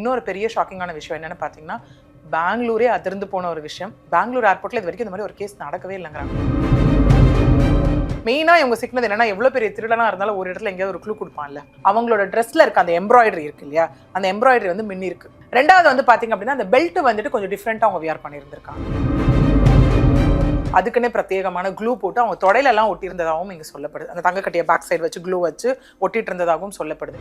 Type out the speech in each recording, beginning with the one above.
இன்னொரு பெரிய ஷாக்கிங்கான விஷயம் என்னென்னு பார்த்தீங்கன்னா பெங்களூரே அதிர்ந்து போன ஒரு விஷயம். பெங்களூர் ஏர்போர்ட்ல இது வரைக்கும் இந்த மாதிரி ஒரு கேஸ் நடக்கவே இல்லைங்கிறாங்க. மெயினாக இவங்க சிக்னது என்னன்னா எவ்வளோ பெரிய திருடனாக இருந்தாலும் ஒரு இடத்துல எங்கேயாவது ஒரு க்ளூ கொடுப்பான்ல. அவங்களோட ட்ரெஸ்ல இருக்க அந்த எம்ப்ராய்டரி இருக்கு இல்லையா? அந்த எம்ப்ராய்டரி வந்து மின்னி இருக்கு ரெண்டாவது வந்து பார்த்தீங்க அப்படின்னா அந்த பெல்ட் வந்துட்டு கொஞ்சம் டிஃப்ரெண்ட்டாக அவங்க வியர் பண்ணியிருந்திருக்காங்க அதுக்குன்னே பிரத்யேகமான க்ளூ போட்டு அவங்க தொடையில எல்லாம் ஒட்டியிருந்ததாகவும் இங்கே சொல்லப்படுது. அந்த தங்கக்கட்டிய பேக் சைடு வச்சு க்ளூ வச்சு ஒட்டிட்டு இருந்ததாகவும் சொல்லப்படுது.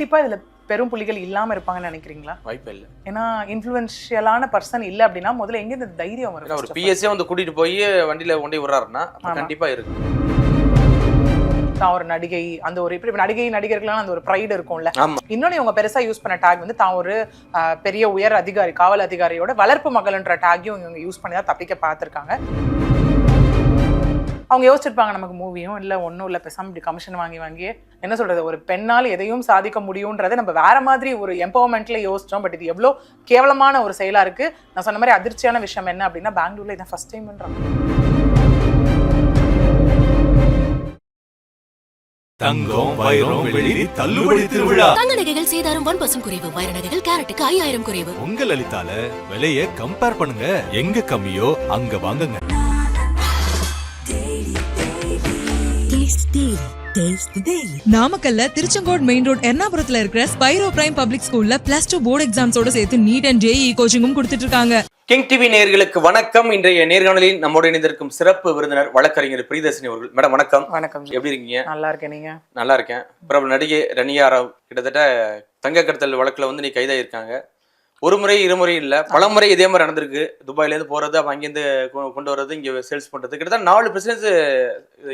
கண்டிப்பா இதுல பெரும் புலிகள் இல்லாம இருப்பாங்கன்னு நினைக்கிறீங்களா? வாய்ப்பே இல்லை. ஏன்னா இன்ஃப்ளூயன்ஷியலான பர்சன் இல்ல அப்படின்னா முதல்ல எங்க இந்த தைரியம் ஏன்னா ஒரு வரும் பிஎஸ்சியே வந்து கூட்டிட்டு போய் வண்டியில கொண்டு விடுறாருன்னா. கண்டிப்பா இருக்கு. தான் ஒரு நடிகை அந்த ஒரு இப்படி நடிகை நடிகர்களான அந்த ஒரு ப்ரைடு இருக்கும்ல. இன்னொன்னு இவங்க பெருசா யூஸ் பண்ண டேக் வந்து தான் ஒரு பெரிய உயர் அதிகாரி காவல் அதிகாரியோட வளர்ப்பு மகள்ன்ற டேக்கையும் இவங்க யூஸ் பண்ணி தான் தப்பிக்க பார்த்திருக்காங்க. அவங்க யோசிச்சிருப்பாங்க நமக்கு மூவியும் இல்ல ஒண்ணும் இல்ல பேசாம இப்படி கமிஷன் வாங்கி வாங்கி. என்ன சொல்றது? ஒரு பெண்ணால் எதையும் சாதிக்க முடியும்ன்றதை நம்ம வேற மாதிரி ஒரு எம்பவர்மெண்ட்ல யோசிச்சோம். பட் இது எவ்வளவு கேவலமான ஒரு செயலா இருக்கு. நான் சொன்ன மாதிரி அதிர்ச்சியான விஷயம் என்ன அப்படின்னா பெங்களூர்ல இதான் ஃபர்ஸ்ட் டைம்ன்றாங்க தங்கம் வைரம் வெள்ளி தள்ளுபடி திருவிழா. தங்க நகைகள் சேதாரம் ஒன் பர்சன்ட் குறைவு. வைர நகைகள் கேரட்டுக்கு ஐயாயிரம் குறைவு. உங்க லலிதால விலைய கம்பேர் பண்ணுங்க. எங்க கம்மியோ அங்க வாங்குங்க. நாமக்கல்ல திருச்செங்கோடு மெயின் ரோட் எர்ணாபுரத்துல இருக்கிற ஸ்பைரோ பிரைம் பப்ளிக் ஸ்கூல்ல பிளஸ் டூ போர்டு எக்ஸாம்ஸோட சேர்த்து நீட் அண்ட் ஜேஇ கோச்சிங்கும் கொடுத்துட்டு இருக்காங்க கிங் டிவி நேயர்களுக்கு வணக்கம். இன்றைய நேர்காணலில் நம்மோடு இணைந்திருக்கும் சிறப்பு விருந்தினர் வழக்கறிஞர் பிரியதர்ஷினி அவர்கள். மேடம் வணக்கம். வணக்கம். எப்படி இருக்கீங்க? நல்லா இருக்கேன் நீங்க? நல்லா இருக்கேன். பிரபல நடிகை ரனியா ராவ் கிட்டத்தட்ட தங்க கடத்தல் வழக்குல வந்து நீ கைதாயிருக்காங்க. ஒரு முறை இருமுறை இல்ல. பல முறை இதே மாதிரி நடந்திருக்கு. துபாயில இருந்து போறது அப்ப அங்கிருந்து கொண்டு வர்றது இங்க சேல்ஸ் பண்றது. கிட்டத்தட்ட நாலு பிசினஸ்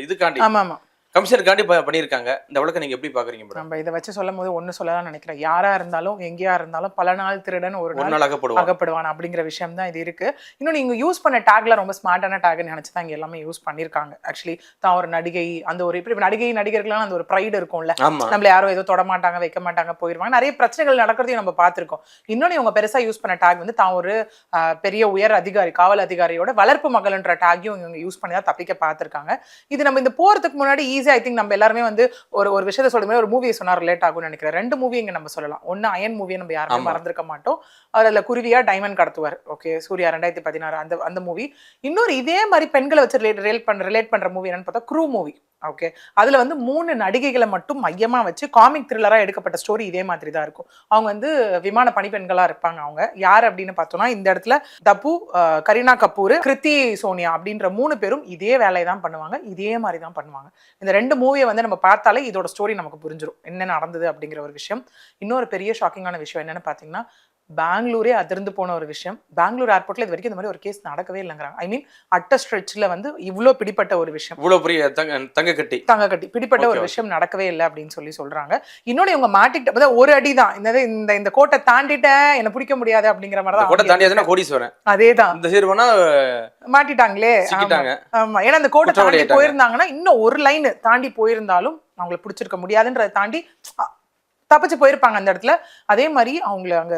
இதுக்காண்டி. ஆமா ஆமா கமிஷனுக்காண்டி பண்ணியிருக்காங்க. இந்த வழக்கை நீங்க எப்படி பாக்குறீங்க நம்ம இதை வச்சு சொல்லும் போது ஒண்ணு சொல்லலாம் நினைக்கிறேன். யாரா இருந்தாலும் எங்கேயா இருந்தாலும் பல நாள் திருடன் ஒரு நாள் அகப்படுவான். அப்படிங்கிற விஷயம் தான் இது இருக்கு. இன்னும் நீங்க யூஸ் பண்ண டேக்ல ரொம்ப ஸ்மார்ட்டான டேக்னு நினைச்சு தான் இங்க எல்லாமே யூஸ் பண்ணிருக்காங்க ஆக்சுவலி தான் ஒரு நடிகை அந்த ஒரு இப்படி நடிகை நடிகர்களான அந்த ஒரு ப்ரைடு இருக்கும்ல. நம்மள யாரும் ஏதோ தொட மாட்டாங்க வைக்க மாட்டாங்க போயிருவாங்க. நிறைய பிரச்சனைகள் நடக்கிறதையும் நம்ம பார்த்திருக்கோம். இன்னொன்னு இவங்க பெருசா யூஸ் பண்ண டேக் வந்து தான் ஒரு பெரிய உயர் அதிகாரி காவல் அதிகாரியோட வளர்ப்பு மகள்ன்ற டேக்கையும் இவங்க யூஸ் பண்ணி தான் தப்பிக்க பார்த்திருக்காங்க. இது நம்ம இந்த போறதுக்கு முன்னாடி ஈஸியா ஐ திங்க் நம்ம எல்லாருமே வந்து ஒரு ஒரு விஷயத்த சொல்லும் ஒரு மூவியை சொன்னா ரிலேட் ஆகும்னு நினைக்கிறேன். ரெண்டு மூவி இங்க நம்ம சொல்லலாம். ஒன்னு அயன் மூவியை நம்ம யாருமே. மறந்திருக்க மாட்டோம். அதுல குருவியா டைமண்ட் கடத்துவார். ஓகே சூர்யா ரெண்டாயிரத்தி பதினாறு அந்த அந்த மூவி இன்னொரு இதே மாதிரி பெண்களை வச்சு ரிலேட் பண்ற ரிலேட் பண்ற மூவி என்னன்னு பார்த்தா க்ரூ மூவி ஓகே அதில் வந்து மூணு நடிகைகளை மட்டும் மையமாக வச்சு காமிக் த்ரில்லராக எடுக்கப்பட்ட ஸ்டோரி இதே மாதிரி தான் இருக்கும். அவங்க வந்து விமான பணிப்பெண்களாக இருப்பாங்க அவங்க. யார் அப்படின்னு பார்த்தோம்னா இந்த இடத்துல தப்பு கரீனா கபூர் கிருத்தி சோனியா அப்படின்ற மூணு பேரும் இதே வேலையை தான் பண்ணுவாங்க. இதே மாதிரி தான் பண்ணுவாங்க. இந்த ரெண்டு மூவியை வந்து நம்ம பார்த்தாலே இதோட ஸ்டோரி நமக்கு புரிஞ்சிடும் என்ன நடந்தது அப்படிங்கிற ஒரு விஷயம். இன்னொரு பெரிய ஷாக்கிங்கான விஷயம் என்னென்னு பார்த்தீங்கன்னா பெங்களூரே அதிர்ந்து போன ஒரு விஷயம். பெங்களூர் ஏர்போர்ட்ல இது வரைக்கும் இந்த மாதிரி ஒரு கேஸ் நடக்கவே இல்லைங்கிறாங்க. ஐ மீன் அட்ட ஸ்ட்ரெச்சில் வந்து இவ்வளோ பிடிப்பட்ட ஒரு விஷயம். இவ்வளவு பெரிய தங்க கட்டி தங்க கட்டி. பிடிப்பட்ட ஒரு. விஷயம் நடக்கவே இல்லை அப்படின்னு சொல்லி சொல்றாங்க. இன்னொன்னு இவங்க மாட்டிக்கிட்ட ஒரு அடி தான். இந்த இந்த இந்த கோட்டை தாண்டிட்டேன் என்ன பிடிக்க முடியாது அப்படிங்கிற மாதிரி கோட்டை தான் தாண்டியாதுன்னா கோடீஸ்வரன். அதேதான். இந்த சைடு போனா மாட்டிட்டாங்களே. ஆமா. ஏன்னா அந்த கோட்டை தாண்டி. போயிருந்தாங்கன்னா இன்னும் ஒரு லைன் தாண்டி போயிருந்தாலும் அவங்களை பிடிச்சிருக்க முடியாதுன்றதை தாண்டி தப்பிச்சு போயிருப்பாங்க அந்த இடத்துல. அதே மாதிரி அவங்கள அங்க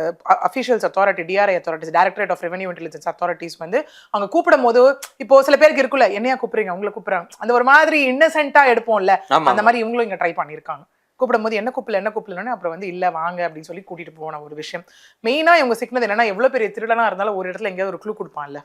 officials authority DRI authorities directorate of revenue intelligence authorities வந்து அவங்க கூப்பிடும் போது இப்போ சில பேருக்கு இருக்குல்ல என்னையா கூப்பிடுறீங்க? உங்களை கூப்பிடுறாங்க அந்த ஒரு மாதிரி இன்னசென்ட்டா எடுப்போம்ல. அந்த மாதிரி இவங்களும் இங்க ட்ரை பண்ணியிருக்காங்க. கூப்பிடும் போது என்ன கூப்பிடல என்ன கூப்பிடலன்னு அப்புறம் வந்து இல்ல வாங்க அப்படின்னு சொல்லி கூட்டிட்டு போன ஒரு விஷயம். மெயினா இவங்க சிக்னது என்னன்னா எவ்வளவு பெரிய திருடனா இருந்தாலும் ஒரு இடத்துல எங்கேயாவது ஒரு க்ளூ கொடுப்பான்ல.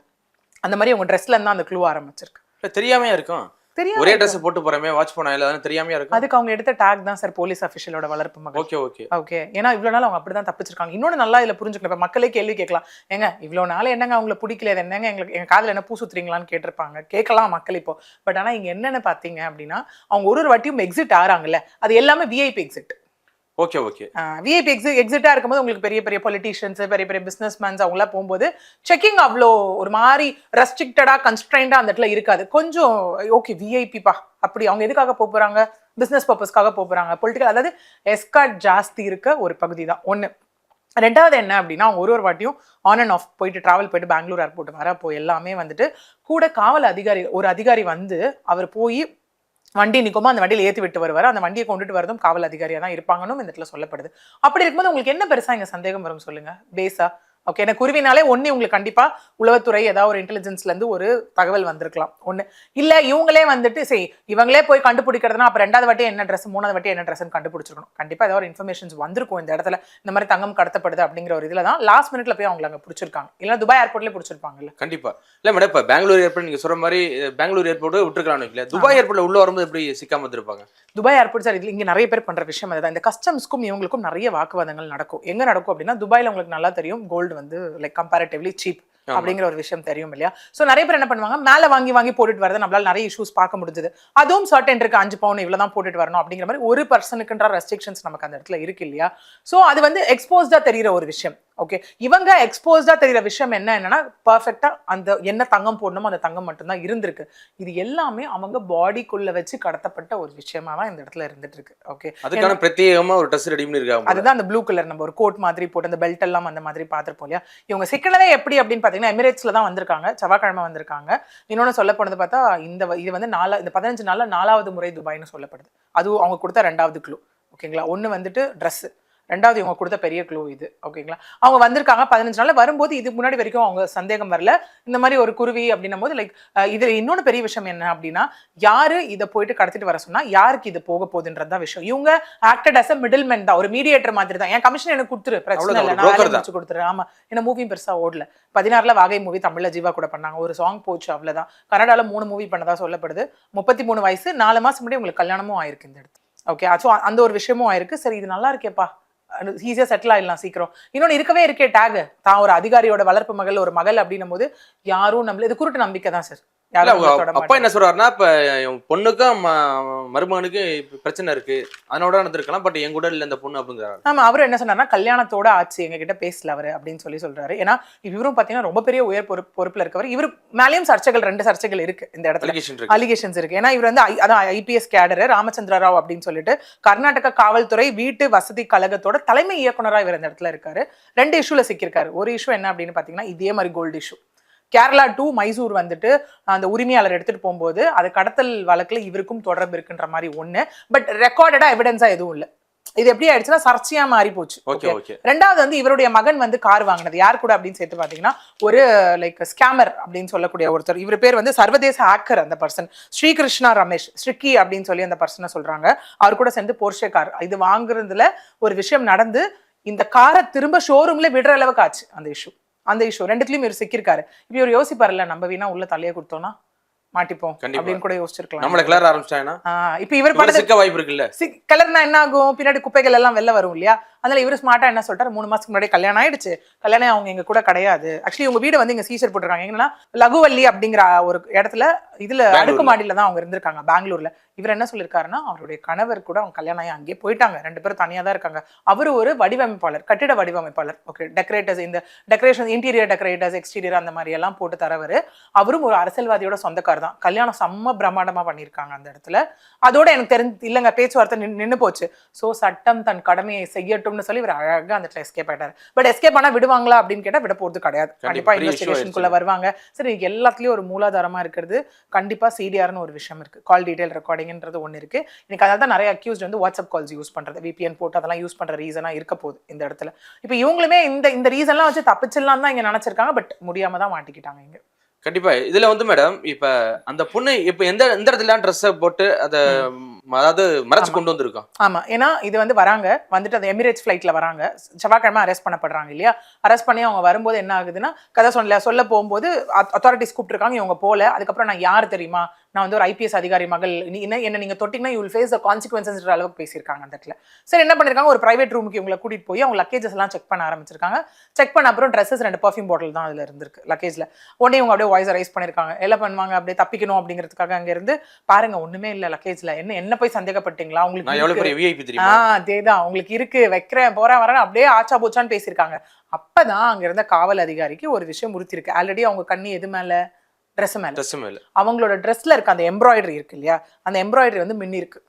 அந்த மாதிரி அவங்க ட்ரெஸ்ல இருந்தா அந்த க்ளூ ஆரம்பிச்சிருக்கு. தெரியாமையா இருக்கும். தெரியும் ஒரே ட்ரெஸ் போட்டு போறமே வாட்ச் பண்ண இல்ல அதனால தெரியாமையா இருக்கும்? அதுக்கு அவங்க எடுத்த டேக் தான் சார் போலீஸ் அஃபிஷியலோட வளர்ப்பு மகள். Okay okay. ஓகே. ஏன்னா இவ்வளவு நாள் அவங்க அப்படிதான் தப்பிச்சிருக்காங்க. இன்னொன்னு நல்லா இதுல புரிஞ்சுக்கணும். இப்ப மக்களே கேள்வி கேட்கலாம். ஏங்க இவ்வளவு நாள் என்னங்க அவங்களை பிடிக்கல? என்னங்க எங்களுக்கு எங்க காதுல என்ன பூ சுத்துறீங்களான்னு கேட்டிருப்பாங்க. கேட்கலாம் மக்கள் இப்போ. பட் ஆனா இங்க என்னன்னு பாத்தீங்க அப்படின்னா அவங்க ஒரு ஒரு வாட்டியும் எக்ஸிட் ஆறாங்கல்ல. அது எல்லாமே VIP exit okay okay VIP XE எக்ஸிட்டாக இருக்கும்போது உங்களுக்கு பெரிய பெரிய பொலிட்டீஷியன்ஸ் பெரிய பெரிய பிஸ்னஸ் மேன்ஸ் அவங்களாம் போகும்போது செக்கிங் அவ்வளோ ஒரு மாதிரி ரெஸ்ட்ரிக்டடாக கன்ஸ்ட்ரைண்டாக அந்த இடத்துல இருக்காது. கொஞ்சம் ஓகே விஐபிப்பா அப்படி அவங்க எதுக்காக போக போகிறாங்க பிஸ்னஸ் பர்பஸ்க்காக போக பொலிட்டிக்கல் அதாவது எஸ்கார்ட் ஜாஸ்தி இருக்க ஒரு பகுதி தான். ஒன்று ரெண்டாவது என்ன அப்படின்னா அவங்க ஒரு ஒரு வாட்டியும் ஆன் அண்ட் ஆஃப் போயிட்டு ட்ராவல் போயிட்டு பெங்களூர் ஏர்போர்ட் வரப்போ எல்லாமே வந்துட்டு கூட காவல் அதிகாரி ஒரு அதிகாரி வந்து அவர் போய் வண்டி நிற்குமோ அந்த வண்டியில் ஏற்றி விட்டு வருவார். அந்த வண்டியை கொண்டுட்டு வரதும் காவல் அதிகாரியாக தான் இருப்பாங்கன்னு இந்த இடத்துல சொல்லப்படுது. அப்படி இருக்கும்போது உங்களுக்கு என்ன பெருசா இங்கே சந்தேகம் வரும் சொல்லுங்க? பேஸா? ஓகே எனக்கு குருவினாலே ஒண்ணு உங்களுக்கு கண்டிப்பா உளவுத்துறை ஏதாவது ஒரு இன்டெலிஜென்ஸ்ல இருந்து ஒரு தகவல் வந்திருக்கலாம். ஒண்ணு. இல்ல இவங்களே வந்துட்டு சரி இவங்களே போய் கண்டுபிடிக்கிறதுனா அப்ப ரெண்டாவது வாட்டி என்ன ட்ரெஸ் மூணாவது வாட்டி என்ன ட்ரெஸ்னு கண்டுபிடிச்சிருக்கணும். கண்டிப்பா ஏதாவது ஒரு இன்ஃபர்மேஷன்ஸ் வந்திருக்கும் இந்த இடத்துல. இந்த மாதிரி தங்கம் கடத்தப்படுது அப்படிங்கிற ஒரு இதுல தான் லாஸ்ட் மினிட்ல போய் அவங்களை அங்க பிடிச்சிருக்காங்க. இல்ல துபாய் ஏர்போர்ட்லயே பிடிச்சிருப்பாங்கல்ல. கண்டிப்பா. இல்ல மேடம் இப்ப பெங்களூர் ஏர்போர்ட் நீங்க சொல்ற மாதிரி பெங்களூர் ஏர்போர்ட் விட்டுருக்கானு இல்ல துபாய் ஏர்போர்ட்ல உள்ள வரும்போது எப்படி சிக்காம வந்திருப்பாங்க துபாய் ஏர்போர்ட் சார் இங்க நிறைய பேர் பண்ற விஷயம் அதுதான். இந்த கஸ்டம்ஸ்க்கும் இவங்களுக்கும் நிறைய வாக்குவாதங்கள் நடக்கும். எங்க நடக்கும் அப்படின்னா துபாய்ல உங்களுக்கு நல்லா தெரியும் கோல்டு வந்து லைக் கம்பேரிட்டிவ்லி சீப். அப்படிங்கிற ஒரு விஷயம் தெரியும் இல்லையா? சோ நிறைய பேர் என்ன பண்ணுவாங்க மேல வாங்கி வாங்கி போட்டுட்டு வரது நம்மளால நிறைய இஷ்யூஸ் பார்க்க முடிஞ்சது. அதுவும் சர்டன் இருக்கு அஞ்சு பவுன் இவ்வளவு தான் போட்டுட்டு வரணும் அப்படிங்கிற மாதிரி ஒரு பர்சனுக்குன்ற ரெஸ்ட்ரிக்ஷன்ஸ் நமக்கு அந்த இடத்துல இருக்கு இல்லையா? சோ அது வந்து எக்ஸ்போஸ்டா தெரியிற ஒரு விஷயம். ஓகே இவங்க எக்ஸ்போஸ்டா தெரியிற விஷயம் என்ன என்னன்னா பர்ஃபெக்டா அந்த என்ன தங்கம் போடணுமோ அந்த தங்கம் மட்டும்தான் இருந்திருக்கு. இது எல்லாமே அவங்க பாடிக்குள்ள வச்சு கடத்தப்பட்ட ஒரு விஷயமா தான் இந்த இடத்துல இருந்துட்டு இருக்கு. ஓகே அதுக்கான பிரத்யேகமா ஒரு ட்ரெஸ் ரெடி பண்ணிருக்காங்க அதுதான் அந்த ப்ளூ கலர் நம்ம ஒரு கோட் மாதிரி போட்டு அந்த பெல்ட் எல்லாம் அந்த மாதிரி பார்த்திருப்போம் இல்லையா? இவங்க சிக்கனதே எப்படி அப்படின்னு பாத்தீங்கன்னா எமிரேட்ஸ்ல தான் வந்திருக்காங்க செவ்வாய்க்கிழமை வந்திருக்காங்க. இன்னொன்னு சொல்ல போனது பார்த்தா இந்த இது வந்து நாலா இந்த பதினஞ்சு நாள்ல நாலாவது முறை துபாய்னு சொல்லப்படுது. அதுவும் அவங்க கொடுத்த ரெண்டாவது க்ளூ ஓகேங்களா ஒண்ணு வந்துட்டு Dress. ரெண்டாவது இவங்க கொடுத்த பெரிய க்ளூ இது. ஓகேங்களா அவங்க வந்திருக்காங்க பதினஞ்சு நாள்ல. வரும்போது இதுக்கு முன்னாடி வரைக்கும் அவங்க சந்தேகம் வரல. இந்த மாதிரி ஒரு குருவி அப்படின்னும் போது லைக் இது இன்னொன்று பெரிய விஷயம் என்ன அப்படின்னா யாரு இதை போயிட்டு கடத்திட்டு வர சொன்னா யாருக்கு இது போக போகுதுன்றது தான் விஷயம். இவங்க acted as a middle man தான். ஒரு மீடியேட்டர் மாதிரி தான். என் கமிஷன் எனக்கு கொடுத்துரு. பிரச்சனை இல்லை. நான். முடிச்சு கொடுத்துரு ஆமா. ஏன்னா மூவியும் பெருசா ஓடல. பதினாறுல வாகை மூவி தமிழ்ல ஜீவா கூட பண்ணாங்க. ஒரு சாங் போச்சு அவ்வளவுதான். கனடால மூணு மூவி பண்ணதா சொல்லப்படுது. முப்பத்தி மூணு வயசு நாலு மாசம் முன்னாடி உங்களுக்கு கல்யாணமும் ஆயிருக்கு இந்த இடத்துல. ஓகே ஸோ அந்த ஒரு விஷயமும் ஆயிருக்கு. சரி இது நல்லா இருக்கேப்பா. ஈஸியாக செட்டில் ஆகிடலாம் சீக்கிரம். இன்னொன்று இருக்கவே இருக்கே டேகு தான் ஒரு அதிகாரியோட வளர்ப்பு மகள் ஒரு மகள் அப்படின்னும் போது யாரும் நம்மள இது குருட்டு நம்பிக்கை தான் சார் அப்பா. என்ன சொல்றாருன்னா இப்ப பொண்ணுக்கும் மருமகனுக்கும் பிரச்சனை இருக்கு. அதனோட நடந்திருக்கலாம் பட் என் கூட இல்ல இந்த பொண்ணு அப்படிங்கிறாரு. ஆமா அவர் என்ன சொன்னார்னா கல்யாணத்தோட ஆச்சு எங்க கிட்ட பேசல அவரு அப்படின்னு சொல்லி சொல்றாரு. ஏன்னா இவரும் பாத்தீங்கன்னா ரொம்ப பெரிய உயர் பொறுப்பு பொறுப்புல இருக்கவர். இவர் மேலேயும் சர்ச்சைகள் ரெண்டு சர்ச்சைகள் இருக்கு இந்த இடத்துல. அலிகேஷன்ஸ் இருக்கு. ஏன்னா இவர் வந்து அதான் ஐபிஎஸ் கேடர் ராமச்சந்திர ராவ் அப்படின்னு சொல்லிட்டு கர்நாடக காவல்துறை வீட்டு வசதி கழகத்தோட தலைமை இயக்குனரா இவர் இந்த இடத்துல இருக்காரு. ரெண்டு இஷ்யூல சிக்கியிருக்காரு. ஒரு இஷ்யூ என்ன அப்படின்னு பாத்தீங்கன்னா இதே மாதிரி gold issue Kerala to Mysore வந்துட்டு அந்த உரிமையாளர் எடுத்துட்டு போகும்போது அது கடத்தல் வழக்குல இவருக்கும் தொடர்பு இருக்குன்ற மாதிரி ஒண்ணு. பட் ரெக்கார்டடா எவிடன்ஸா எதுவும் இல்ல. இது எப்படி ஆயிடுச்சுன்னா சர்ச்சையா மாறி போச்சு. ரெண்டாவது வந்து இவருடைய மகன் வந்து கார் வாங்கினது. யார் கூட அப்படின்னு சேர்த்து பாத்தீங்கன்னா ஒரு லைக் ஸ்கேமர் அப்படின்னு சொல்லக்கூடிய ஒருத்தர். இவர் பேர் வந்து சர்வதேச ஹேக்கர் அந்த பர்சன் ஸ்ரீகிருஷ்ணா ரமேஷ் ஸ்ரிக்கி அப்படின்னு சொல்லி அந்த பர்சனை சொல்றாங்க. அவர் கூட சேர்ந்து போர்ஷே கார் இது வாங்குறதுல ஒரு விஷயம் நடந்து இந்த காரை திரும்ப ஷோரூம்ல விடுற அளவுக்கு ஆச்சு அந்த இஷ்யூ அந்த இஷ்யூ ரெண்டுத்துலயும் இவர் சிக்கியிருக்காரு. இப்ப இவர் யோசிப்பாருல்ல நம்ம வீணா உள்ள தலையை கொடுத்தோம்னா மாட்டிப்போம். அப்படின்னு கூட யோசிச்சிருக்கலாம். நம்மள கிளற ஆரம்பிச்சிட்டாங்கன்னா ஆஹ் இப்ப இவர் படத்தை சிக்க வாய்ப்பு இருக்குல்ல. கலர்னா என்ன ஆகும் பின்னாடி குப்பைகள் எல்லாம் வெளில வரும் இல்லையா? அதனால இவரு ஸ்மார்ட்டா என்ன சொல்லிட்டாரு? மூணு மாசத்துக்கு முன்னாடி கல்யாணம் ஆயிடுச்சு. கல்யாணம் அவங்க எங்க கூட கிடையாது. ஆக்சுவலி உங்க வீடு வந்து இங்க சீசர் போட்டிருக்காங்க. எங்கன்னா லகுவல்லி அப்படிங்கிற ஒரு இடத்துல இதுல. அடுக்குமாடியில தான் அவங்க இருந்திருக்காங்க பெங்களூர்ல. இவர் என்ன சொல்லியிருக்காருன்னா அவருடைய கணவர் கூட அவங்க கல்யாணம் ஆகி அங்கேயே போயிட்டாங்க. ரெண்டு பேரும் தனியா தான் இருக்காங்க. அவரு ஒரு வடிவமைப்பாளர் கட்டிட வடிவமைப்பாளர். ஓகே டெக்கரேட்டர்ஸ் இந்த டெக்கரேஷன் இன்டீரியர் டெக்கரேட்டர்ஸ் எக்ஸ்டீரியர் அந்த மாதிரி எல்லாம் போட்டு தரவர். அவரும் ஒரு அரசியல்வாதியோட சொந்தக்கார் தான். கல்யாணம் செம்ம பிரம்மாண்டமா பண்ணியிருக்காங்க அந்த இடத்துல. அதோட எனக்கு தெரிஞ்சு இல்லைங்க பேச்சுவார்த்தை நின்னு போச்சு. சோ சட்டம் தன் கடமையை செய்யட்டும்னு சொல்லி இவர் அழகா அந்த இடத்துல எஸ்கேப் ஆயிட்டாரு. பட் எஸ்கேப் ஆனா விடுவாங்களா அப்படின்னு கேட்டா விட போறது கிடையாது. கண்டிப்பா பெரிய issue இன்வெஸ்டிகேஷனுக்குள்ள. வருவாங்க. சரி எல்லாத்துலயும் ஒரு மூலாதாரமா இருக்கிறது. கண்டிப்பா சிடிஆர்னு ஒரு விஷயம் இருக்கு. கால் டீடைல் ரெக்கார்டிங்ன்றது ஒண்ணு இருக்கு. இன்னைக்கு அதாவது தான் நிறைய அக்யூஸ்ட் வந்து வாட்ஸ்அப் கால்ஸ் யூஸ் பண்றது விபிஎன் போட்டு அதெல்லாம் யூஸ் பண்ற ரீசனா இருக்க போகுது இந்த இடத்துல. இப்போ இவங்களுமே இந்த இந்த ரீசன்லாம் வச்சு தப்பிச்சிடலாம் தான் இங்க நினைச்சிருக்காங்க பட் முடியாம தான் மாட்டிக்கிட்டாங்க இங்க. கண்டிப்பா. இதுல வந்து மேடம் இப்ப அந்த பொண்ணு இப்ப எந்த எந்த இடத்துல ட்ரெஸ் போட்டு அத அதாவது மறைச்சு. கொண்டு வந்திருக்கோம் ஆமா. ஏன்னா இது வந்து வராங்க. வந்துட்டு அந்த எமிரேட்ஸ் ஃபிளைட்ல வராங்க. செவ்வாய்க்கிழமை அரெஸ்ட் பண்ணப்படுறாங்க இல்லையா? அரெஸ்ட் பண்ணி அவங்க வரும்போது என்ன ஆகுதுன்னா கதை சொல்ல சொல்ல போகும்போது அத்தாரிட்டிஸ் கூப்பிட்டுருக்காங்க இவங்க போல. அதுக்கப்புறம் நான் யார் தெரியுமா? நான் வந்து ஒரு ஐபிஎஸ் அதிகாரி மகள். என்ன என்ன நீங்க தொட்டிங்கன்னா யூ ஃபேஸ் த கான்சிக்வன்சஸ் அளவுக்கு பேசியிருக்காங்க அந்த இடத்துல. சரி என்ன பண்ணிருக்காங்க ஒரு பிரைவேட் ரூமுக்கு இவங்களை கூட்டிட்டு போய் அவங்க லக்கேஜஸ் எல்லாம் செக் பண்ண ஆரம்பிச்சிருக்காங்க. செக் பண்ண அப்புறம் ட்ரெஸ்ஸஸ் ரெண்டு பர்ஃபியூம் பாட்டில் தான் அதுல இருந்திருக்கு லக்கேஜ்ல உடனே இவங்க அப்படியே வாய்ஸ் ரைஸ் பண்ணிருக்காங்க எல்லாம் பண்ணுவாங்க? அப்படியே தப்பிக்கணும் அப்படிங்கிறதுக்காக அங்க இருந்து பாருங்க ஒண்ணுமே இல்ல லக்கேஜ்ல என்ன என்ன போய் சந்தேகப்பட்டீங்களா? உங்களுக்கு ஆ அதேதான். உங்களுக்கு இருக்கு வைக்கிறேன் போறேன் வரேன் அப்படியே ஆச்சா போச்சான்னு பேசியிருக்காங்க. அப்பதான் அங்க இருந்த காவல் அதிகாரிக்கு ஒரு விஷயம் உறுத்திருக்கு ஆல்ரெடி அவங்க கண்ணி எது மேல? ட்ரெஸ் மேல. ட்ரெஸ் மேல. அவங்களோட ட்ரெஸ்ல இருக்க அந்த எம்ப்ராய்டரி இருக்கு இல்லையா? அந்த எம்ப்ராய்டரி வந்து மின்னி இருக்கு.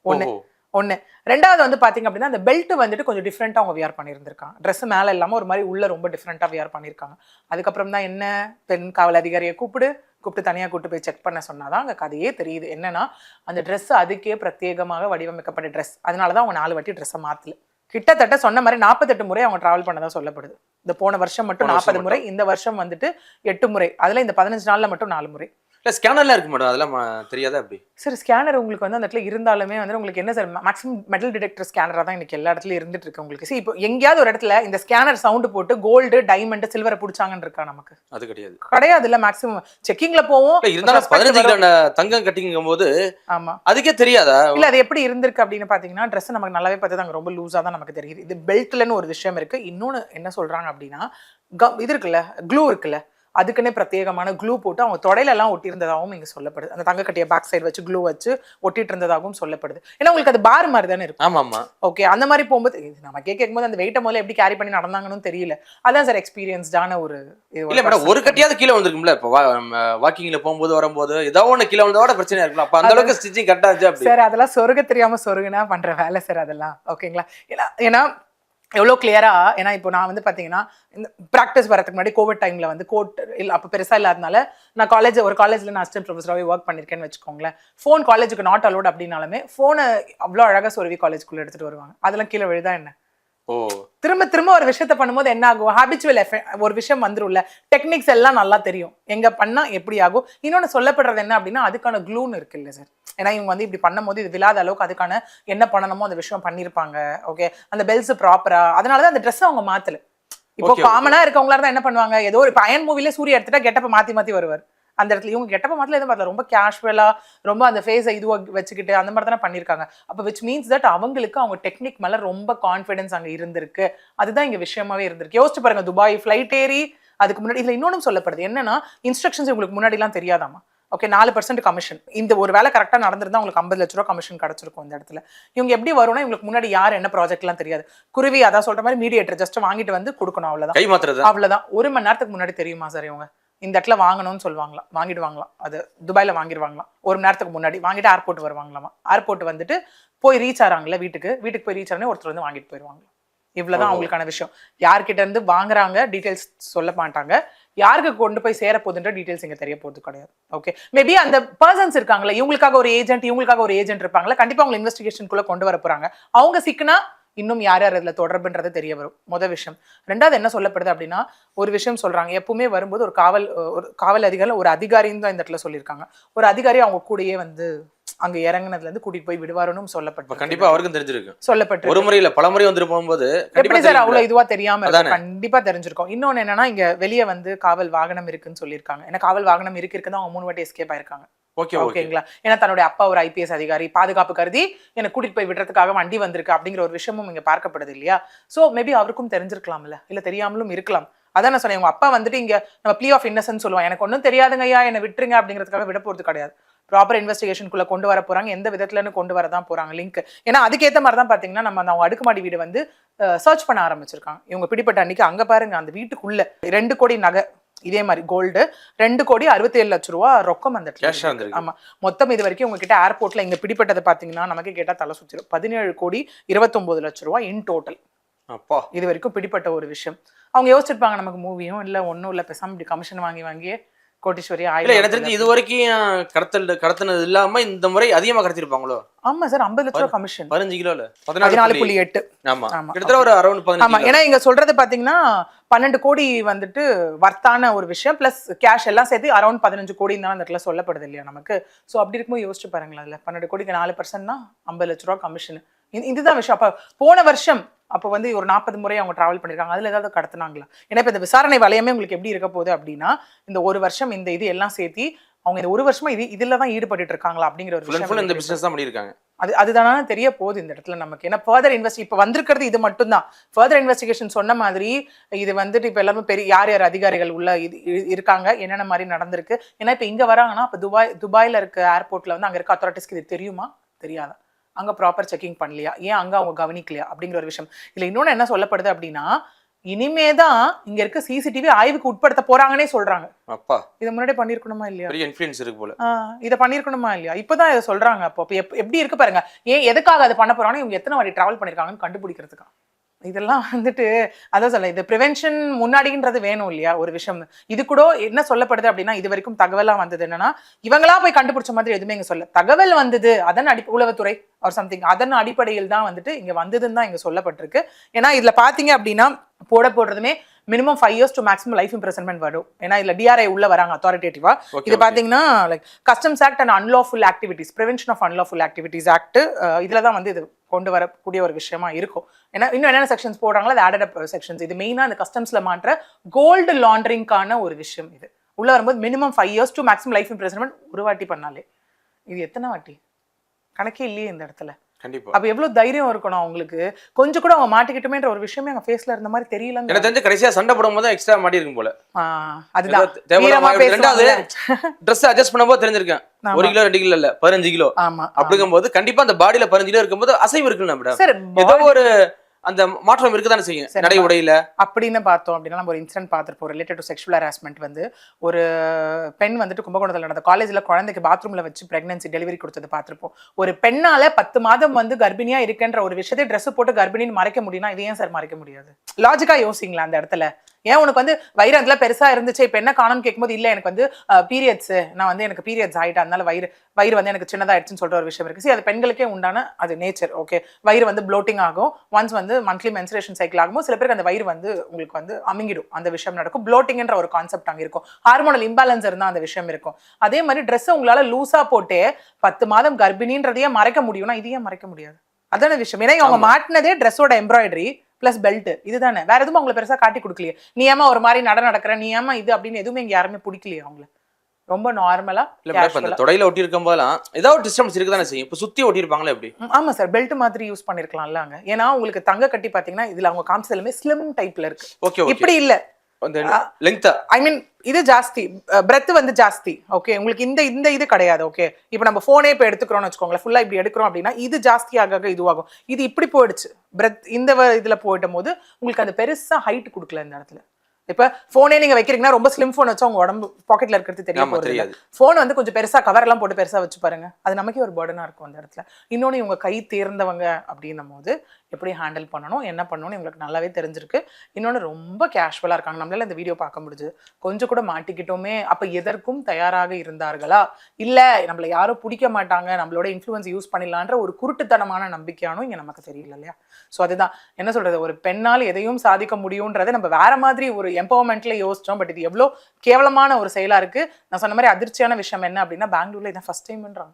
ஓஹோ. ஒண்ணு. ரெண்டாவது வந்து பாத்தீங்க அப்படின்னா அந்த பெல்ட் வந்துட்டு கொஞ்சம் டிஃப்ரெண்டா அவங்க வியர் பண்ணியிருந்திருக்காங்க ட்ரெஸ் மேல இல்லாம ஒரு மாதிரி உள்ள ரொம்ப டிஃப்ரெண்டா வியர் பண்ணியிருக்காங்க அதுக்கப்புறம் தான் என்ன? பெண் காவல் அதிகாரியை கூப்பிடு கூப்பிட்டு தனியா கூப்பிட்டு போய் செக் பண்ண சொன்னாதான் அங்க கதையே தெரியுது. என்னன்னா அந்த Dress அதுக்கே பிரத்யேகமாக வடிவமைக்கப்பட்ட Dress. அதனாலதான் அவங்க நாலு வாட்டி ட்ரெஸ்ஸை மாத்தல. கிட்டத்தட்ட சொன்ன மாதிரி நாற்பத்தெட்டு முறை அவங்க டிராவல் பண்ணதா சொல்லப்படுது. இந்த போன வருஷம் மட்டும் நாற்பது முறை இந்த வருஷம் வந்துட்டு எட்டு முறை. அதுல இந்த பதினஞ்சு நாள்ல மட்டும் நாலு முறை. இல்ல ஸ்கேனர்லாம் இருக்கு மேடம். அதெல்லாம் தெரியாதா அப்படி சார் ஸ்கேனர் உங்களுக்கு வந்து அந்த இடத்துல இருந்தாலுமே வந்து உங்களுக்கு என்ன சார் மேக்ஸிமம் மெட்டல் டிடெக்டர் ஸ்கேனரா தான் இன்னைக்கு எல்லா இடத்துலயும் இருந்துட்டு இருக்கு உங்களுக்கு. See, இப்போ எங்கேயாவது ஒரு இடத்துல இந்த ஸ்கேனர் சவுண்ட் போட்டு கோல்டு டைமண்ட் சில்வரை பிடிச்சாங்கன்னு இருக்கா நமக்கு? அது கிடையாது. கிடையாது இல்ல மேக்ஸிமம் செக்கிங்ல போவோம் இருந்தாலும் பதினஞ்சு தங்கம் கட்டிங்கும் போது ஆமா. அதுக்கே தெரியாதா? இல்ல அது எப்படி இருந்திருக்கு அப்படின்னு பாத்தீங்கன்னா ட்ரெஸ் நமக்கு நல்லாவே பார்த்தது அங்க ரொம்ப லூஸா தான் நமக்கு தெரியுது. இது பெல்ட்லன்னு ஒரு விஷயம் இருக்கு. இன்னொன்னு என்ன சொல்றாங்க அப்படின்னா இது இருக்குல்ல க்ளூ இருக்குல்ல. அதுக்குன்னே பிரத்யேகமான க்ளூ போட்டு அவங்க தொடையில எல்லாம் ஒட்டி இருந்ததாகவும் இங்க சொல்லப்படுது. அந்த தங்க கட்டிய பேக் சைடு வச்சு க்ளூ வச்சு ஒட்டிட்டு இருந்ததாகவும் சொல்லப்படுது. ஏன்னா உங்களுக்கு அது பார் மாதிரி தானே இருக்கும். ஆமா ஆமா ஓகே அந்த மாதிரி போகும்போது நமக்கே கேட்கும்போது அந்த வெயிட்டை முதல்ல எப்படி கேரி பண்ணி நடந்தாங்கன்னு தெரியல. அதான் சார் எக்ஸ்பீரியன்ஸ்டான ஒரு இல்ல மேடம் ஒரு கட்டியாவது கீழே வந்திருக்கும்ல இப்போ வாக்கிங்ல போகும்போது வரும்போது ஏதோ ஒண்ணு கீழே வந்ததோட பிரச்சனை இருக்குல்ல அப்ப அந்த அளவுக்கு ஸ்டிச்சிங் கரெக்டா இருந்துச்சு அப்படி. சார் அதெல்லாம் சொருக தெரியாம சொருகுனா பண்ற வேலை சார் அதெல்லாம். ஓகேங்களா ஏன்னா ஏன்னா எவ்வளோ கிளியராக ஏன்னா இப்போ நான் வந்து பார்த்தீங்கன்னா இந்த ப்ராக்டிஸ் வரதுக்கு முன்னாடி கோவிட் டைமில் வந்து கோட் இல்லை அப்போ பெருசாக இல்லாதனால நான் காலேஜ் ஒரு காலேஜில் நான் அசிஸ்டன்ட் ப்ரொஃபஸராகவே ஒர்க் பண்ணியிருக்கேன்னு வச்சுக்கோங்களேன். ஃபோன் காலேஜுக்கு நாட் அலோட் அப்படின்னாலுமே ஃபோனை அவ்வளோ அழகாக சொருவி காலேஜுக்குள்ளே எடுத்துகிட்டு வருவாங்க. அதெல்லாம் கீழே விழுதா என்ன? திரும்ப திரும்ப ஒரு விஷயத்த பண்ணும்போது என்ன ஆகும்? ஹாபிச்சுவல் ஒரு விஷயம் வந்துரும்ல. டெக்னிக்ஸ் எல்லாம் நல்லா தெரியும். எங்க பண்ணா எப்படி ஆகும்? இன்னொன்னு சொல்லப்படுறது என்ன அப்படின்னா அதுக்கான க்ளூன்னு இருக்கு இல்ல சார் ஏன்னா இவங்க வந்து இப்படி பண்ணும்போது இது விழாத அளவுக்கு அதுக்கான என்ன பண்ணணுமோ அந்த விஷயம் பண்ணியிருப்பாங்க ஓகே அந்த பெல்ஸ் ப்ராப்பரா அதனாலதான் அந்த ட்ரெஸ் அவங்க மாத்தல. இப்போ. காமனா இருக்கவங்களா இருந்தா என்ன பண்ணுவாங்க? ஏதோ ஒரு அயன் மூவில சூரிய எடுத்துட்டா கெட்டப்ப மாத்தி மாத்தி வருவார். அந்த இடத்துல இவங்க கெட்டப்ப மாத்தல எதுவும் பார்க்கல ரொம்ப கேஷுவலா ரொம்ப அந்த ஃபேஸை இதுவா வச்சுக்கிட்டு அந்த மாதிரி தானே பண்ணியிருக்காங்க. அப்போ விச் மீன்ஸ் தட் அவங்களுக்கு அவங்க டெக்னிக் மேல ரொம்ப கான்ஃபிடன்ஸ் அங்க இருந்திருக்கு. அதுதான் இங்க விஷயமாவே இருந்திருக்கு. யோசிச்சு பாருங்க துபாய் ஃப்ளைட் ஏறி அதுக்கு முன்னாடி இதுல இன்னொன்னும் சொல்லப்படுது. என்னன்னா இன்ஸ்ட்ரக்ஷன்ஸ் உங்களுக்கு முன்னாடிலாம் தெரியாதாமா ஓகே நாலு பர்சன்ட் கமிஷன் இந்த ஒரு வேலை கரெக்டாக நடந்திருந்தா உங்களுக்கு ஐம்பது லட்ச ரூபா கமிஷன் கிடைச்சிருக்கும் இந்த இடத்துல. இவங்க எப்படி வரும்னா இவங்களுக்கு முன்னாடி யார் என்ன ப்ராஜெக்ட்லாம் தெரியாது. குருவி அதான் சொல்ற மாதிரி மீடியேட்டர் ஜஸ்ட் வாங்கிட்டு வந்து கொடுக்கணும் மாத்துறது. அவ்வளவுதான். ஒரு மணி நேரத்துக்கு முன்னாடி தெரியுமா சார் இவங்க? இந்த இடத்துல வாங்கணும்னு சொல்லுவாங்களாம். வாங்கிடுவாங்களாம். அது துபாயில வாங்கிடுவாங்களாம். ஒரு மணி நேரத்துக்கு முன்னாடி வாங்கிட்டு ஏர்போர்ட் வருவாங்களாமா? ஏர்போர்ட் வந்துட்டு போய் ரீச் ஆறாங்கல்ல வீட்டுக்கு? வீட்டுக்கு போய் ரீச் ஆனே ஒருத்தர் வந்து வாங்கிட்டு போயிடுவாங்க இவ்வளவுதான் ஓஹோ. அவங்களுக்கான விஷயம். யார்கிட்ட இருந்து வாங்குறாங்க டீடைல்ஸ் சொல்ல மாட்டாங்க. யாருக்கு கொண்டு போய் சேர போகுதுன்ற டீடைல்ஸ் இங்க தெரிய போறது கிடையாது. ஓகே மேபி அந்த பர்சன்ஸ் இருக்காங்களா இவங்களுக்காக ஒரு ஏஜென்ட் இவங்களுக்காக ஒரு ஏஜென்ட் இருப்பாங்களா கண்டிப்பா அவங்க இன்வெஸ்டிகேஷனுக்குள்ள கொண்டு வர போறாங்க. அவங்க சிக்கினா இன்னும் யார் யார் இதுல தொடர்புன்றது தெரிய வரும். முதல் விஷயம். ரெண்டாவது என்ன சொல்லப்படுது அப்படின்னா ஒரு விஷயம் சொல்றாங்க. எப்பவுமே வரும்போது ஒரு காவல் ஒரு காவல் அதிகாரி ஒரு அதிகாரின்னு தான் இந்த இடத்துல சொல்லியிருக்காங்க. ஒரு அதிகாரி அவங்க கூடயே வந்து அங்க இறங்குனதுல இருந்து கூட்டிட்டு போய் விடுவாருன்னு சொல்லப்பட்டு கண்டிப்பா அவருக்கும் தெரிஞ்சிருக்கு. சொல்லப்பட்டு ஒரு முறை இல்ல பல முறை வந்துட்டு போகும்போது எப்படி சார். அவ்வளவு இதுவா தெரியாம. கண்டிப்பா தெரிஞ்சிருக்கும். இன்னொன்னு என்னன்னா இங்க வெளிய வந்து காவல் வாகனம் இருக்குன்னு சொல்லியிருக்காங்க. ஏன்னா காவல் வாகனம் இருக்கு இருக்குன்னு அவங்க மூணு வாட்டி எஸ்கேப் ஆயிருக்காங்க. ஓகே ஓகேங்களா? ஏன்னா தன்னுடைய அப்பா ஒரு ஐபிஎஸ் அதிகாரி பாதுகாப்பு கருதி என்னை கூட்டிட்டு போய் விடுறதுக்காக வண்டி வந்திருக்கு அப்படிங்கிற ஒரு விஷயமும் இங்க பார்க்கப்படுது இல்லையா? சோ மேபி அவருக்கும் தெரிஞ்சிருக்கலாம்ல இல்ல தெரியாமலும் இருக்கலாம். அதான் நான் சொன்னேன் உங்க அப்பா வந்துட்டு இங்க நம்ம ப்ளீ ஆஃப் இன்னசென்ஸ் சொல்லுவான் எனக்கு ஒன்றும் தெரியாதுங்க ஐயா என்னை விட்டுருங்க அப்படிங்கிறதுக்காக விட போறது கிடையாது. ப்ராப்பர் இன்வெஸ்டிகேஷனுக்குள்ள கொண்டு வர போறாங்க எந்த விதத்துலன்னு கொண்டு வர தான் போறாங்க லிங்க் ஏன்னா அதுக்கேற்ற மாதிரி தான் பாத்தீங்கன்னா நம்ம அந்த அவங்க அடுக்குமாடி வீடு வந்து சர்ச் பண்ண ஆரம்பிச்சிருக்காங்க. இவங்க பிடிப்பட்ட அன்னைக்கு அங்க பாருங்க அந்த வீட்டுக்குள்ள ரெண்டு கோடி நகை இதே மாதிரி கோல்டு ரெண்டு கோடி அறுபத்தி ஏழு லட்ச ரூபா ரொக்கம் அந்த ஆமா. மொத்தம் இது வரைக்கும் உங்ககிட்ட ஏர்போர்ட்ல இங்க பிடிப்பட்டதை பாத்தீங்கன்னா நமக்கு கேட்டா தலை சுத்திரும். பதினேழு கோடி இருபத்தொன்பது லட்ச ரூபா இன் டோட்டல் அப்பா. இது வரைக்கும் பிடிப்பட்ட ஒரு விஷயம். அவங்க யோசிச்சிருப்பாங்க நமக்கு மூவியும் இல்ல ஒண்ணும் இல்ல பேசாம இப்படி கமிஷன் வாங்கி வாங்கியே கோட்டீஸ்வரி ஆயிரம் எனக்கு தெரிஞ்சு இது வரைக்கும் கடத்தல் கடத்தினது இல்லாம இந்த முறை அதிகமா கடத்திருப்பாங்களோ? ஆமா சார் ஐம்பது லட்ச ரூபா கமிஷன் பதினஞ்சு கிலோல? பதினாலு புள்ளி எட்டு. ஆமா. கிட்டத்தட்ட ஒரு அரௌண்ட் ஆமா. ஏன்னா இங்க சொல்றது பாத்தீங்கன்னா பன்னெண்டு கோடி வந்துட்டு வர்த்தான ஒரு விஷயம். ப்ளஸ் கேஷ் எல்லாம் சேர்த்து அரௌண்ட் பதினஞ்சு கோடி தான் அந்த இடத்துல சொல்லப்படுது இல்லையா நமக்கு? ஸோ அப்படி இருக்கும்போது யோசிச்சு பாருங்களேன் இல்லை பன்னெண்டு கோடிக்கு நாலு பர்சன்ட்னா ஐம்பது லட்ச ரூபா கமிஷன் இதுதான் விஷயம். அப்போ போன வருஷம் அப்போ வந்து ஒரு நாற்பது முறை அவங்க டிராவல் பண்ணியிருக்காங்க. அதில் ஏதாவது கடத்துனாங்களா? ஏன்னா இப்போ இந்த விசாரணை வளையமே உங்களுக்கு எப்படி இருக்க போகுது அப்படின்னா இந்த ஒரு வருஷம் இந்த இது எல்லாம் சேர்த்தி அவங்க இந்த ஒரு வருஷமா இது இதுல தான் ஈடுபட்டு இருக்காங்களா அப்படிங்கிற ஒரு ஃபுல் இந்த விஷயம் பிசினஸ் தான் பண்ணிருக்காங்க அது அதுதானே தெரிய போகுது இந்த இடத்துல நமக்கு. ஏன்னா ஃபர்தர் இன்வெஸ்ட் இப்போ வந்திருக்கிறது இது மட்டும்தான். ஃபர்தர் இன்வெஸ்டிகேஷன் சொன்ன மாதிரி இது வந்துட்டு இப்போ எல்லாமே பெரிய யார் யார் அதிகாரிகள் உள்ள இது இருக்காங்க என்னென்ன மாதிரி நடந்திருக்கு. ஏன்னா இப்போ இங்கே வராங்கன்னா இப்போ துபாய் துபாயில் இருக்க ஏர்போர்ட்ல வந்து அங்கே இருக்க அத்தாரிட்டிஸ்க்கு இது தெரியுமா? தெரியாதா? அங்கே ப்ராப்பர் செக்கிங் பண்ணலையா? ஏன் அங்கே அவங்க கவனிக்கலையா? அப்படிங்கிற ஒரு விஷயம். இல்லை இன்னொன்று என்ன சொல்லப்படுது அப்படின்னா இனிமே தான் இங்க இருக்க சிசிடிவி ஆய்வுக்கு உட்படுத்த போறாங்கன்னே சொல்றாங்க. அப்பா. இதை முன்னாடி பண்ணிருக்கணுமா இல்லையா? பெரிய இன்ஃபுளுன்ஸ் இருக்கு போல. இதை பண்ணிருக்கணுமா இல்லையா? இப்பதான் இதை சொல்றாங்க அப்போ. அப்ப எப்- எப்படி இருக்கு பாருங்க. ஏன் எதுக்காக அதை பண்ண போறாங்க இவங்க எத்தனை வாட்டி டிராவல் பண்ணிருக்காங்கன்னு கண்டுபிடிக்கிறதுக்கா இதெல்லாம் வந்துட்டு அதான் சொல்ல இது ப்ரிவென்ஷன் முன்னாடின்றது வேணும் இல்லையா ஒரு விஷயம். இது கூட என்ன சொல்லப்படுது அப்படின்னா இது வரைக்கும் தகவலாக வந்தது என்னன்னா இவங்களா போய் கண்டுபிடிச்ச மாதிரி எதுவுமே இங்கே சொல்ல தகவல் வந்தது அதன் அடி உளவுத்துறை ஒரு சம்திங் அதன் அடிப்படையில் தான் வந்துட்டு இங்கே வந்ததுன்னு தான் இங்கே சொல்லப்பட்டிருக்கு. ஏன்னா இதில் பார்த்தீங்க அப்படின்னா போட போடுறதுமே minimum five years to maximum life imprisonment வரும். ஏன்னா இதுல டிஆர்ஐ உள்ள வராங்க அத்தாரிட்டேட்டிவா இது okay. பாத்தீங்கன்னா like customs act and unlawful activities prevention of unlawful activities act இதுல தான் வந்து இது கொண்டு வரக்கூடிய ஒரு விஷயமா இருக்கும். ஏன்னா இன்னும் என்னென்ன செக்ஷன்ஸ் போடுறாங்களோ அது ஆடட் அப் செக்ஷன்ஸ் இது மெயினா இந்த கஸ்டம்ஸ்ல மாற்ற கோல்டு லாண்டரிங்கான ஒரு விஷயம் இது. உள்ள வரும்போது minimum five years to maximum life imprisonment ஒரு வாட்டி பண்ணாலே. இது எத்தனை வாட்டி? கணக்கே இல்லையே இந்த இடத்துல. கண்டிப்பா. அப்ப எவ்வளவு தைரியம் இருக்கணும் அவங்களுக்கு? கொஞ்சம் கூட அவங்க மாட்டிக்கிட்டுமேன்ற ஒரு விஷயமே அவங்க ஃபேஸ்ல இருந்த மாதிரி தெரியலங்க. எனக்கு தெரிஞ்சு கடைசியா சண்டை போடும்போது எக்ஸ்ட்ரா மாட்டி இருக்கும் போல. அதுதான். ரெண்டாவது. ட்ரெஸ் அட்ஜஸ்ட் பண்ணும்போது தெரிஞ்சிருக்கேன். ஒரு கிலோ ரெண்டு கிலோ இல்ல பதினஞ்சு கிலோ. ஆமா அப்படிங்கும்போது கண்டிப்பா அந்த பாடியில பதினஞ்சு கிலோ இருக்கும்போது அசைவு இருக்குல்ல மேடம் சார் ஏதோ ஒரு அந்த மாற்றம் இருக்குதானே செய்யும்? சரி, நடை உடையில. அப்படின்னு பார்த்தோம் அப்படின்னா நம்ம ஒரு இன்சிடென்ட் பார்த்துருப்போம். ரிலேட்டட் டு செக்ஷுவல் ஹராஸ்மெண்ட் வந்து ஒரு பெண் வந்துட்டு கும்பகோணத்தில் நடந்த காலேஜில் குழந்தைக்கு பாத்ரூமில் வச்சு பிரெக்னன்சி டெலிவரி கொடுத்தது பார்த்துருப்போம். ஒரு பெண்ணால பத்து மாதம் வந்து கர்ப்பிணியா இருக்குன்ற ஒரு விஷயத்தை Dress போட்டு கர்ப்பிணின்னு மறைக்க முடியும்னா இது ஏன் சார் மறைக்க முடியாது? லாஜிக்கா யோசிங்களா அந்த இடத்துல. ஏன் உனக்கு வந்து வயிறு அதுல பெருசா இருந்துச்சு? இப்போ என்ன காணும்னு கேட்கும்போது இல்ல எனக்கு வந்து பீரியட்ஸ் நான் வந்து எனக்கு பீரியட்ஸ் ஆயிட்டேன் அதனால வயிறு வயிறு வந்து எனக்கு சின்னதாயிடுச்சுன்னு சொல்ற ஒரு விஷயம் இருக்கு. See, அது பெண்களுக்கே உண்டான அது நேச்சர் ஓகே வயிறு வந்து ப்ளோட்டிங் ஆகும். ஒன்ஸ் வந்து மந்த்லி மென்சுரேஷன் சைக்கிள் ஆகும்போது சில பேருக்கு அந்த வயிறு வந்து உங்களுக்கு வந்து அமுங்கிடும். அந்த விஷயம் நடக்கும். ப்ளோட்டிங்ன்ற ஒரு கான்செப்ட் அங்கே இருக்கும். ஹார்மோனல் இம்பேலன்ஸ் இருந்தால் அந்த விஷயம் இருக்கும். அதே மாதிரி ட்ரெஸ்ஸை உங்களால லூஸா போட்டே பத்து மாதம் கர்ப்பிணின்றதையே மறைக்க முடியும்னா இதையே மறைக்க முடியாது. அதான விஷயம். ஏன்னா அவங்க. மாட்டினதே ட்ரெஸ்ஸோட எம்ப்ராய்டரி ப்ளஸ் பெல்ட் இதுதானே. வேற எதுவும் அவங்களை பெருசா காட்டி கொடுக்கலையே. நீ ஏமா ஒரு மாதிரி நட நடக்கிற? நீ ஏமா இது அப்படின்னு எதுவுமே இங்க யாருமே பிடிக்கலையே அவங்கள. ரொம்ப நார்மலா இல்ல தொடையில ஒட்டி இருக்கும் போதெல்லாம் ஏதாவது டிஸ்டர்பன்ஸ் இருக்குதானே செய்யும். இப்ப சுத்தி ஒட்டி இருப்பாங்களா எப்படி ஆமா சார் பெல்ட் மாதிரி யூஸ் பண்ணிருக்கலாம்ல அங்க. ஏன்னா உங்களுக்கு தங்க கட்டி பாத்தீங்கன்னா இதுல அவங்க காமிச்சதுலுமே ஸ்லிம் டைப்ல இருக்கு. ஓகே இப்படி இல்ல. ஐ மீன் இது ஜாஸ்தி. பிரெத் வந்து ஜாஸ்தி. ஓகே உங்களுக்கு இந்த இந்த இது கிடையாது ஓகே இப்போ நம்ம ஃபோனே இப்போ எடுத்துக்கிறோம்னு வச்சுக்கோங்களேன். ஃபுல்லாக இப்படி எடுக்கிறோம் அப்படின்னா இது ஜாஸ்தி ஆக ஆக இதுவாகும். இது இப்படி போயிடுச்சு. பிரெத் இந்த இதுல போயிட்டும் போது உங்களுக்கு அந்த பெருசா ஹைட் கொடுக்கல இந்த இடத்துல. இப்போ ஃபோனே நீங்க வைக்கிறீங்கன்னா ரொம்ப ஸ்லிம் ஃபோன் வச்சா உங்க உடம்பு பாக்கெட்ல இருக்கிறது தெரிய தெரியாது. ஃபோன் வந்து கொஞ்சம் பெருசா கவர் எல்லாம் போட்டு பெருசா வச்சு பாருங்க. அது நமக்கே ஒரு பர்டனா இருக்கும் அந்த இடத்துல. இன்னொன்னு இவங்க கை தேர்ந்தவங்க அப்படின்னும் போது எப்படி ஹேண்டில் பண்ணணும் என்ன பண்ணணும்னு எங்களுக்கு நல்லாவே தெரிஞ்சிருக்கு. இன்னொன்று ரொம்ப கேஷுவலாக இருக்காங்க. நம்மளால இந்த வீடியோ பார்க்க முடியுது கொஞ்சம் கூட மாட்டிக்கிட்டோமே அப்போ எதற்கும் தயாராக இருந்தார்களா? இல்லை நம்மள யாரும் பிடிக்க மாட்டாங்க நம்மளோட இன்ஃப்ளூயன்ஸ் யூஸ் பண்ணிடலான்ற ஒரு குருட்டுத்தனமான நம்பிக்கையானும் இங்கே நமக்கு தெரியல இல்லையா? ஸோ அதுதான். என்ன சொல்கிறது ஒரு பெண்ணால் எதையும் சாதிக்க முடியுன்றதை நம்ம வேற மாதிரி ஒரு எம்பவர்மெண்ட்ல யோசிச்சோம். பட் இது எவ்வளோ கேவலமான ஒரு செயலாக இருக்குது நான் சொன்ன மாதிரி அதிர்ச்சியான விஷயம் என்ன அப்படின்னா பெங்களூரில் இதான் ஃபஸ்ட் டைம்ன்றாங்க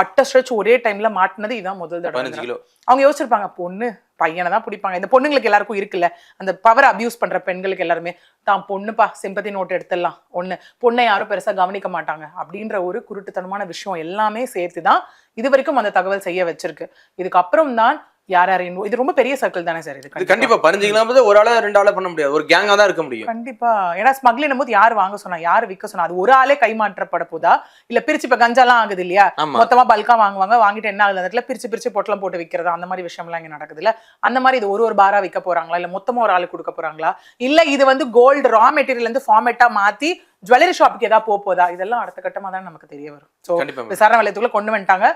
அட்ட ஸ்ட்ரெச் ஒரே டைம்ல மாட்டினது இதான் முதல் தடவை. அவங்க யோசிச்சிருப்பாங்க பொண்ணு பையனை தான் பிடிப்பாங்க. இந்த பொண்ணுங்களுக்கு எல்லாருக்கும் இருக்குல்ல அந்த பவர் அபியூஸ் பண்ற பெண்களுக்கு எல்லாருமே தான் பொண்ணுப்பா சிம்பத்தி நோட் எடுத்துடலாம் ஒண்ணு. பொண்ணை யாரும் பெருசா கவனிக்க மாட்டாங்க. அப்படின்ற ஒரு குருட்டுத்தனமான விஷயம் எல்லாமே சேர்த்து தான் இது வரைக்கும் அந்த தகவல் செய்ய வச்சிருக்கு. இதுக்கப்புறம் தான் யார் யார் invo- இது ரொம்ப பெரிய சர்க்கிள் தானே சார் இது? கண்டிப்பா. பதினஞ்சுக்கலாம் போது ஒரு ஆளா ரெண்டு ஆளா பண்ண முடியாது. ஒரு கேங்கா தான் இருக்க முடியும். கண்டிப்பா. ஏன்னா ஸ்மக்லிங் போது யார் வாங்க சொன்னா யார் விற்க சொன்னா அது ஒரு ஆளே கைமாற்றப்பட போதா? இல்ல பிரிச்சு இப்ப கஞ்சாலாம் ஆகுது இல்லையா? மொத்தமா பல்கா வாங்குவாங்க. வாங்கிட்டு என்ன ஆகுது? இடத்துல பிரிச்சு பிரிச்சு பொட்டலம் போட்டு விற்கிறது அந்த மாதிரி விஷயம்லாம் இங்க நடக்குது இல்ல அந்த மாதிரி இது ஒரு ஒரு பாரா விற்க போறாங்களா? இல்ல மொத்தமா ஒரு ஆளு கொடுக்க போறாங்களா? இல்ல இது வந்து கோல்டு ரா மெட்டீரியல் இருந்து ஃபார்மேட்டா மாத்தி ஜுவல்லரி ஷாப்புக்கு ஏதாவது போக போதா? இதெல்லாம் அடுத்த கட்டமா தான் நமக்கு தெரிய வரும். ஸோ. விசாரணை வலயத்துக்குள்ள கொண்டு வந்துட்டாங்க.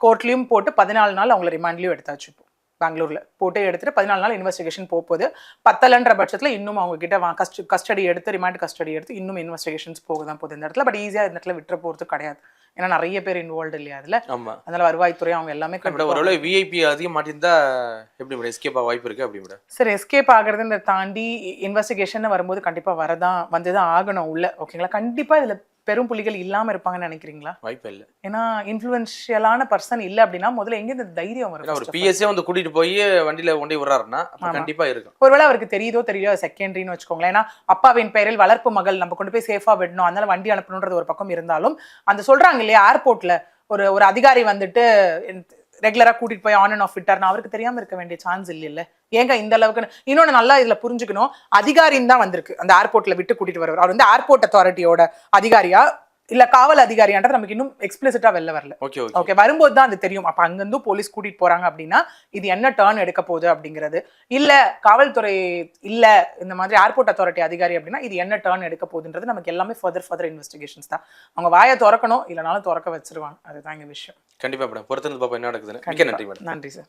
கோர்ட்லயும் போட்டு பதினாலு நாள் அவங்கள ரிமாண்ட்லயும் எடுத்தாச்சு பெங்களூர்ல போட்டு எடுத்துட்டு பதினாலு நாள் இன்வெஸ்டிகேஷன் போக போகுது பத்தலன்ற பட்சத்துல இன்னும் அவங்க கிட்ட வா கஸ்ட் கஸ்டடி எடுத்து ரிமாண்ட் கஸ்டடி எடுத்து இன்னும் இன்வெஸ்டிகேஷன்ஸ் போக தான் போகுது. இந்த இடத்துல பட் ஈஸியா இந்த இடத்துல விட்டுற போறது கிடையாது. ஏன்னா நிறைய பேர் இன்வால்வ் இல்லையா அதுல. ஆமா. அதனால வருவாய்த்துறை அவங்க எல்லாமே ஒருவேளை விஐபி அதிகம் மாட்டிருந்தா எப்படி மேடம்? எஸ்கேப் வாய்ப்பு இருக்கு அப்படி மேடம்? சார் எஸ்கேப் ஆகுறதுன்ற தாண்டி இன்வெஸ்டிகேஷன் வரும்போது கண்டிப்பா வரதான் வந்துதான் ஆகணும் உள்ள. ஓகேங்களா கண்டிப்பா இதுல பெரும் புள்ளிகள் இல்லாம இருப்பாங்கன்னு நினைக்கிறீங்களா? வாய்ப்பே இல்ல ஏன்னா இன்ஃபுளுன்ஷியலான பர்சன் இல்ல அப்படின்னா முதல்ல எங்க இந்த தைரியம் வரும் ஒரு? பிஎஸ்ஏ வந்து கூட்டிட்டு போய் வண்டியில கொண்டு விடுறாருன்னா அப்ப ஆமா. கண்டிப்பா இருக்கும். ஒருவேளை அவருக்கு தெரியுதோ தெரியலையோ செகண்டரின்னு வச்சுக்கோங்களேன். ஏன்னா அப்பாவின் பெயரில் வளர்ப்பு மகள் நம்ம கொண்டு போய் சேஃபா விடணும். அதனால வண்டி அனுப்பணுன்றது ஒரு பக்கம் இருந்தாலும் அந்த சொல்றாங்க இல்லையா ஏர்போர்ட்ல ஒரு ஒரு அதிகாரி வந்துட்டு ரெகுலரா கூட்டிட்டு போய் ஆன் அண்ட் ஆஃப் விட்டார்னா அவருக்கு தெரியாமல் இருக்க வேண்டிய சான்ஸ் இல்ல ஏங்க இந்த அளவுக்கு இன்னொன்னு நல்லா இதுல புரிஞ்சுக்கணும். அதிகாரின்னு தான் வந்திருக்கு. அந்த ஏர்போர்ட்ல விட்டு கூட்டிட்டு வரவர். அவர் வந்து ஏர்போர்ட் அத்தாரிட்டியோட அதிகாரியா? இல்ல காவல் அதிகாரியான்றது நமக்கு இன்னும் எக்ஸ்பிளிசிட்டா வெளில வரல. Okay okay. வரும்போது தான் அது தெரியும். அப்ப அங்கிருந்து போலீஸ் கூட்டிட்டு போறாங்க அப்படின்னா இது என்ன டேர்ன் எடுக்க போகுது அப்படிங்கிறது. இல்ல காவல்துறை இல்ல இந்த மாதிரி ஏர்போர்ட் அத்தாரிட்டி அதிகாரி அப்படின்னா இது என்ன டேர்ன் எடுக்க போகுதுன்றது நமக்கு எல்லாமே ஃபர்தர் ஃபர்தர் இன்வெஸ்டிகேஷன்ஸ் தான். அவங்க வாயை திறக்கணும் இல்லைனாலும் திறக்க வச்சிருவாங்க. அதுதான் இங்க விஷயம். கண்டிப்பா மேடம். பொறுத்திருந்து பாப்பா என்ன நடக்குதுன்னு. நன்றி மேடம். நன்றி சார்